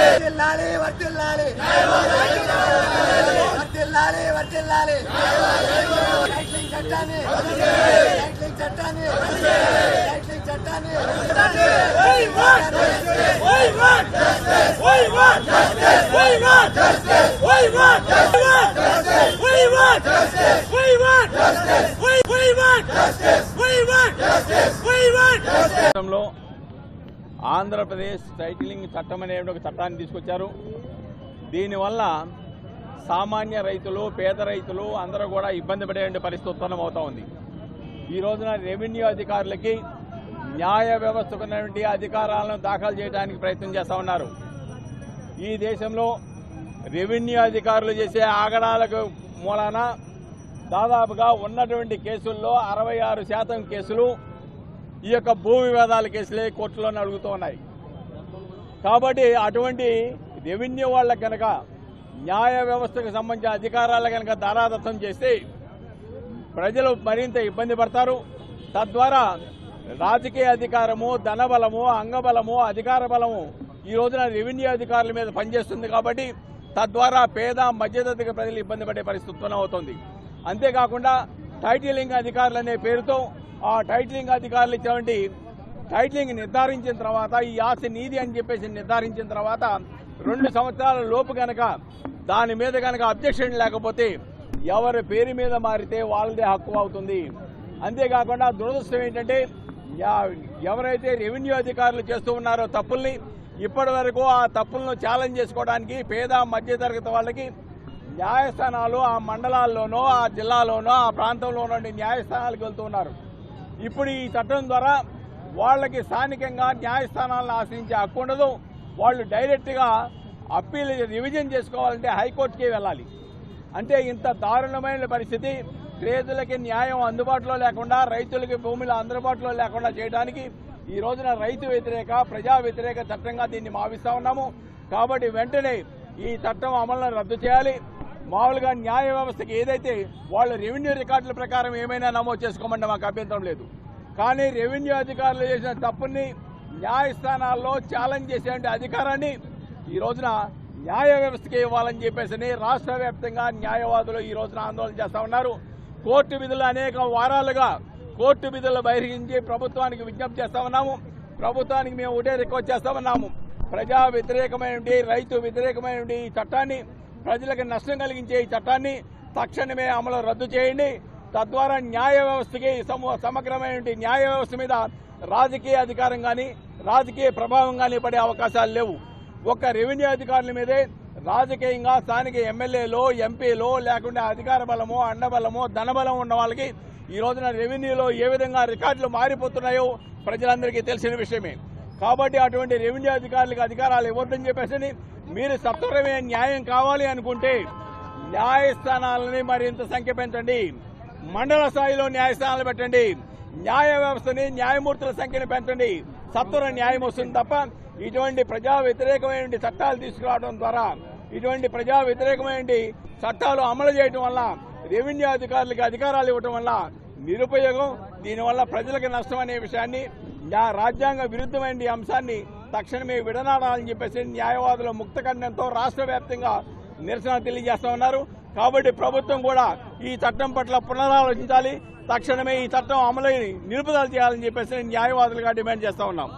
వర్తిల్లాలి వర్తిల్లాలి వర్తిల్లాలి వర్తిల్లాలి లైట్లింగ్ చట్టాన్ని లైట్లింగ్ చట్టాన్ని లైట్లింగ్ చట్టాన్ని రాష్ట్రంలో ఆంధ్రప్రదేశ్ సైక్లింగ్ చట్టం అనే ఒక చట్టాన్ని తీసుకొచ్చారు. దీనివల్ల సామాన్య రైతులు పేద రైతులు అందరూ కూడా ఇబ్బంది పడే పరిస్థితి ఉత్పన్నం అవుతా ఉంది. ఈ రోజున రెవెన్యూ అధికారులకి న్యాయ వ్యవస్థకు ఉన్నటువంటి అధికారాలను దాఖలు చేయడానికి ప్రయత్నం చేస్తా ఉన్నారు. ఈ దేశంలో రెవెన్యూ అధికారులు చేసే ఆగడాలకు మూలాన దాదాపుగా ఉన్నటువంటి కేసుల్లో అరవై ఆరు శాతం కేసులు ఈ యొక్క భూ వివాదాల కేసులే కోర్టులో అడుగుతూ ఉన్నాయి. కాబట్టి అటువంటి రెవెన్యూ వాళ్ళకు కనుక న్యాయ వ్యవస్థకు సంబంధించిన అధికారాలు కనుక దారాదత్తం చేస్తే ప్రజలు మరింత ఇబ్బంది పడతారు. తద్వారా రాజకీయ అధికారము ధనబలము అంగబలము అధికార బలము ఈ రోజున రెవెన్యూ అధికారుల మీద పనిచేస్తుంది కాబట్టి తద్వారా పేద మధ్యతరగతి ప్రజలు ఇబ్బంది పడే పరిస్థితి అవుతుంది అంతేకాకుండా టైటిలింగ్ అధికారులు అనే పేరుతో ఆ టైటిలింగ్ అధికారులు ఇచ్చినటువంటి టైటిలింగ్ నిర్ధారించిన తర్వాత ఈ ఆస్తి నీది అని చెప్పేసి నిర్ధారించిన తర్వాత రెండు సంవత్సరాల లోపు గనక దాని మీద గనక అబ్జెక్షన్ లేకపోతే ఎవరి పేరు మీద మారితే వాళ్ళదే హక్కు అవుతుంది. అంతేకాకుండా దురదృష్టం ఏంటంటే యా- ఎవరైతే రెవెన్యూ అధికారులు చేస్తూ ఉన్నారో తప్పుల్ని ఇప్పటి వరకు ఆ తప్పులను ఛాలెంజ్ చేసుకోవడానికి పేద మధ్యతరగతి వాళ్ళకి న్యాయస్థానాలు ఆ మండలాల్లోనో ఆ జిల్లాలోనో ఆ ప్రాంతంలో నుండి న్యాయస్థానాలకు వెళ్తున్నారు. ఇప్పుడు ఈ చట్టం ద్వారా వాళ్ళకి స్థానికంగా న్యాయస్థానాలను ఆశ్రయించే హక్కు ఉండదు. వాళ్ళు డైరెక్ట్గా అప్పీల్ రివిజన్ చేసుకోవాలంటే హైకోర్టుకే వెళ్ళాలి. అంటే ఇంత దారుణమైన పరిస్థితి. రైతులకి న్యాయం అందుబాటులో లేకుండా రైతులకి భూములు అందుబాటులో లేకుండా చేయడానికి ఈ రోజున రైతు వ్యతిరేక ప్రజా వ్యతిరేక చట్టంగా దీన్ని భావిస్తా ఉన్నాము. కాబట్టి వెంటనే ఈ చట్టం అమలును రద్దు చేయాలి. మామూలుగా న్యాయ వ్యవస్థకి ఏదైతే వాళ్ళు రెవెన్యూ రికార్డుల ప్రకారం ఏమైనా నమోదు చేసుకోమంటే మాకు అభ్యంతరం లేదు. కానీ రెవెన్యూ అధికారులు చేసిన తప్పుని న్యాయస్థానాల్లో ఛాలెంజ్ చేసే అధికారాన్ని ఈ రోజున న్యాయ వ్యవస్థకి ఇవ్వాలని చెప్పేసి రాష్ట్ర వ్యాప్తంగా న్యాయవాదులు ఈ రోజున ఆందోళన చేస్తా ఉన్నారు. కోర్టు విధులు అనేక వారాలుగా కోర్టు విధులు బహిరించి ప్రభుత్వానికి విజ్ఞప్తి చేస్తా ఉన్నాము. ప్రభుత్వానికి మేము ఒకటే రిక్వెస్ట్ చేస్తా ఉన్నాము. ప్రజా వ్యతిరేకమైన రైతు వ్యతిరేకమైన ఈ చట్టాన్ని ప్రజలకు నష్టం కలిగించే ఈ చట్టాన్ని తక్షణమే అమలు రద్దు చేయండి. తద్వారా న్యాయ వ్యవస్థకి సమ- సమగ్రమైనటువంటి న్యాయ వ్యవస్థ మీద రాజకీయ అధికారం కానీ రాజకీయ ప్రభావం కానీ పడే అవకాశాలు లేవు. ఒక్క రెవెన్యూ అధికారుల మీదే రాజకీయంగా స్థానిక ఎమ్మెల్యేలో ఎంపీలో లేకుండా అధికార బలమో అండబలమో ధనబలం ఉన్న వాళ్ళకి ఈ రోజున రెవెన్యూలో ఏ విధంగా రికార్డులు మారిపోతున్నాయో ప్రజలందరికీ తెలిసిన విషయమే. కాబట్టి అటువంటి రెవెన్యూ అధికారులకు అధికారాలు ఇవ్వద్దని చెప్పేసి మీరు సత్వరమే న్యాయం కావాలి అనుకుంటే న్యాయస్థానాలని మరింత సంఖ్య పెంచండి. మండల స్థాయిలో న్యాయస్థానాలు పెట్టండి. న్యాయ వ్యవస్థని న్యాయమూర్తుల సంఖ్యను పెంచండి. సత్వర న్యాయం వస్తుంది తప్ప ఇటువంటి ప్రజా వ్యతిరేకమైన చట్టాలు తీసుకురావడం ద్వారా ఇటువంటి ప్రజా వ్యతిరేకమైన చట్టాలు అమలు చేయడం వల్ల రెవెన్యూ అధికారులకు అధికారాలు ఇవ్వడం వల్ల నిరుపయోగం దీనివల్ల ప్రజలకు నష్టం అనే విషయాన్ని రాజ్యాంగ విరుద్ధమైన అంశాన్ని తక్షణమే విడనాడాలని చెప్పేసి న్యాయవాదుల ముక్త ఖండంతో రాష్ట్ర వ్యాప్తంగా నిరసన తెలియజేస్తా ఉన్నారు కాబట్టి ప్రభుత్వం కూడా ఈ చట్టం పట్ల పునరాలోచించాలి తక్షణమే ఈ చట్టం అమలుని నిలుపుదల చేయాలని చెప్పేసి న్యాయవాదులుగా డిమాండ్ చేస్తా ఉన్నాం